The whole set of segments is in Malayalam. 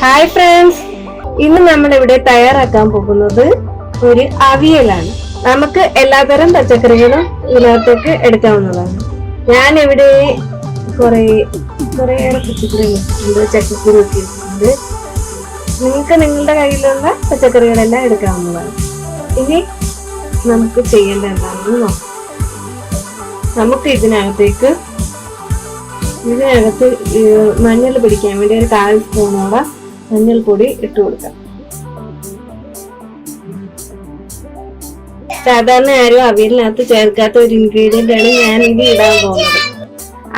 ഹായ് ഫ്രണ്ട്സ് ഇന്ന് നമ്മൾ ഇവിടെ തയ്യാറാക്കാൻ പോകുന്നത് ഒരു അവിയലാണ്. നമുക്ക് എല്ലാതരം പച്ചക്കറികളും ഇതിനകത്തേക്ക് എടുക്കാവുന്നതാണ്. ഞാൻ ഇവിടെ കുറേ കുറേയേറെ പച്ചക്കറികൾ ചക്കക്കുരു ഒക്കെ ഇട്ടിട്ടുണ്ട് നിങ്ങൾക്ക് നിങ്ങളുടെ കയ്യിലുള്ള പച്ചക്കറികളെല്ലാം എടുക്കാവുന്നതാണ്. ഇനി നമുക്ക് ചെയ്യേണ്ട എന്താണെന്ന് നോക്കാം. നമുക്ക് ഇതിനകത്തേക്ക് ഇതിനകത്ത് മഞ്ഞൾ പിടിക്കാൻ വേണ്ടി ഒരു കാൽ സ്പൂണോളം മഞ്ഞൾപ്പൊടി ഇട്ട് കൊടുക്കാം. സാധാരണ ആരും അവിയലിനകത്ത് ചേർക്കാത്ത ഒരു ഇൻഗ്രീഡിയന്റ് ആണ് ഞാൻ ഇത് ഇടാൻ പോകുന്നത്.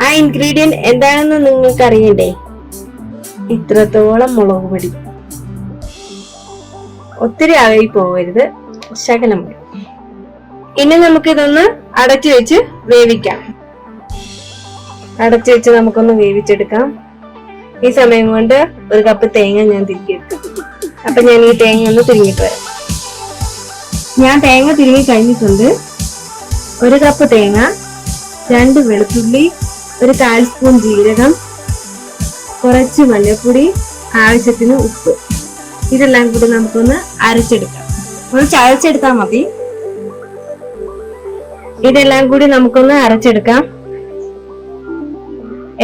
ആ ഇൻഗ്രീഡിയന്റ് എന്താണെന്ന് നിങ്ങൾക്ക് അറിയണ്ടേ? ഇത്രത്തോളം മുളക് പൊടി. ഒത്തിരി ആയി പോകരുത്. ശകലം മതി ഇനി നമുക്കിതൊന്ന് അടച്ചു വെച്ച് വേവിക്കാം. അടച്ചു വെച്ച് നമുക്കൊന്ന് വേവിച്ചെടുക്കാം. ഈ സമയം കൊണ്ട് ഒരു കപ്പ് തേങ്ങ ഞാൻ തിരികെടുക്കും അപ്പൊ ഞാൻ ഈ തേങ്ങ ഒന്ന് തിരിഞ്ഞിട്ട് വരാം. ഞാൻ തേങ്ങ തിരികെ കഴിഞ്ഞിട്ടുണ്ട്. ഒരു കപ്പ് തേങ്ങ രണ്ട് വെളുത്തുള്ളി ഒരു കാൽ സ്പൂൺ ജീരകം കുറച്ച് മഞ്ഞൾപ്പൊടി ആവശ്യത്തിന് ഉപ്പ്. ഇതെല്ലാം കൂടി നമുക്കൊന്ന് അരച്ചെടുക്കാം. ഒന്ന് ചതച്ചെടുത്താൽ മതി. ഇതെല്ലാം കൂടി നമുക്കൊന്ന് അരച്ചെടുക്കാം.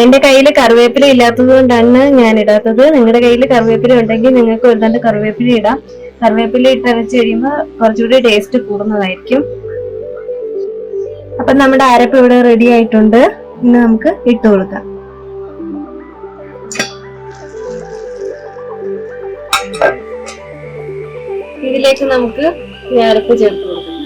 എന്റെ കയ്യിൽ കറിവേപ്പില ഇല്ലാത്തത് കൊണ്ടാണ് ഞാൻ ഇടാത്തത് നിങ്ങളുടെ കയ്യിൽ കറിവേപ്പില ഉണ്ടെങ്കിൽ നിങ്ങൾക്ക് ഒരു രണ്ട് കറിവേപ്പില ഇടാം. കറിവേപ്പില ഇട്ട് കഴിയുമ്പോൾ കുറച്ചുകൂടി ടേസ്റ്റ് കൂടുന്നതായിരിക്കും. അപ്പൊ നമ്മുടെ അരപ്പ് ഇവിടെ റെഡി ആയിട്ടുണ്ട്. ഇന്ന് നമുക്ക് ഇട്ട് കൊടുക്കാം. ഇതിലേക്ക് നമുക്ക് ഈ അരപ്പ് ചേർത്ത് കൊടുക്കാം.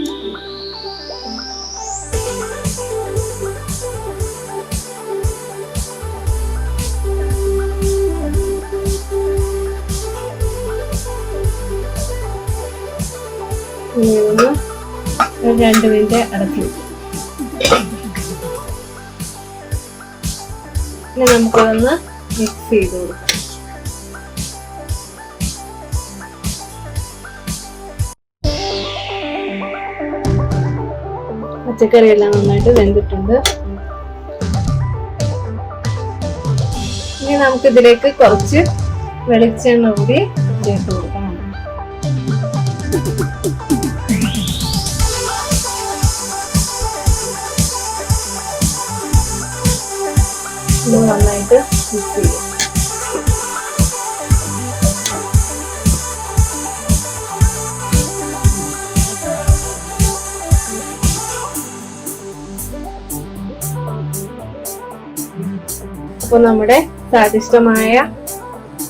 ഒരു രണ്ട് മിനിറ്റ് അടച്ചു ഇനി നമുക്കതൊന്ന് മിക്സ് ചെയ്ത് കൊടുക്കാം. പച്ചക്കറി എല്ലാം നന്നായിട്ട് വെന്തിട്ടുണ്ട്. ഇനി നമുക്ക് ഇതിലേക്ക് കുറച്ച് വെളിച്ചെണ്ണ കൂടി ചേർത്ത് കൊടുക്കണം ഇത് നന്നായിട്ട് മിക്സ് ചെയ്യും അപ്പൊ നമ്മുടെ സ്വാദിഷ്ടമായ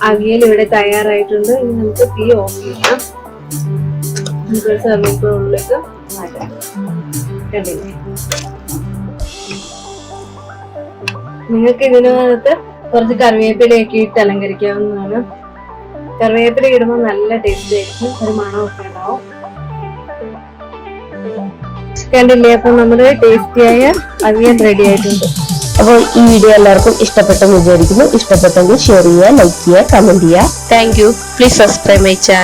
അവിയൽ ഇവിടെ തയ്യാറായിട്ടുണ്ട്. ഇനി നമുക്ക് തീ ഓഫ് ചെയ്യാം. നമുക്ക് സർവീസ് ഉള്ളിലേക്ക് മാറ്റാം. കണ്ടില്ലേ? നിങ്ങൾക്ക് ഇതിനകത്ത് കുറച്ച് കറിവേപ്പിലയൊക്കെ ഇട്ട് അലങ്കരിക്കാവുന്നതാണ്. കറിവേപ്പില ഇടുമ്പോൾ നല്ല ടേസ്റ്റ് ആയിരിക്കും. ഒരു മണമൊക്കെ ഉണ്ടാവും. കണ്ടില്ലേ? അപ്പൊ നമ്മുടെ ടേസ്റ്റിയായ അവിയൽ റെഡി ആയിട്ടുണ്ട്. അപ്പോൾ ഈ വീഡിയോ എല്ലാവർക്കും ഇഷ്ടപ്പെട്ടെന്ന് വിചാരിക്കുന്നു. ഇഷ്ടപ്പെട്ടെങ്കിൽ ഷെയർ ചെയ്യുക ലൈക്ക് ചെയ്യുക കമന്റ് ചെയ്യുക. Thank you please subscribe my channel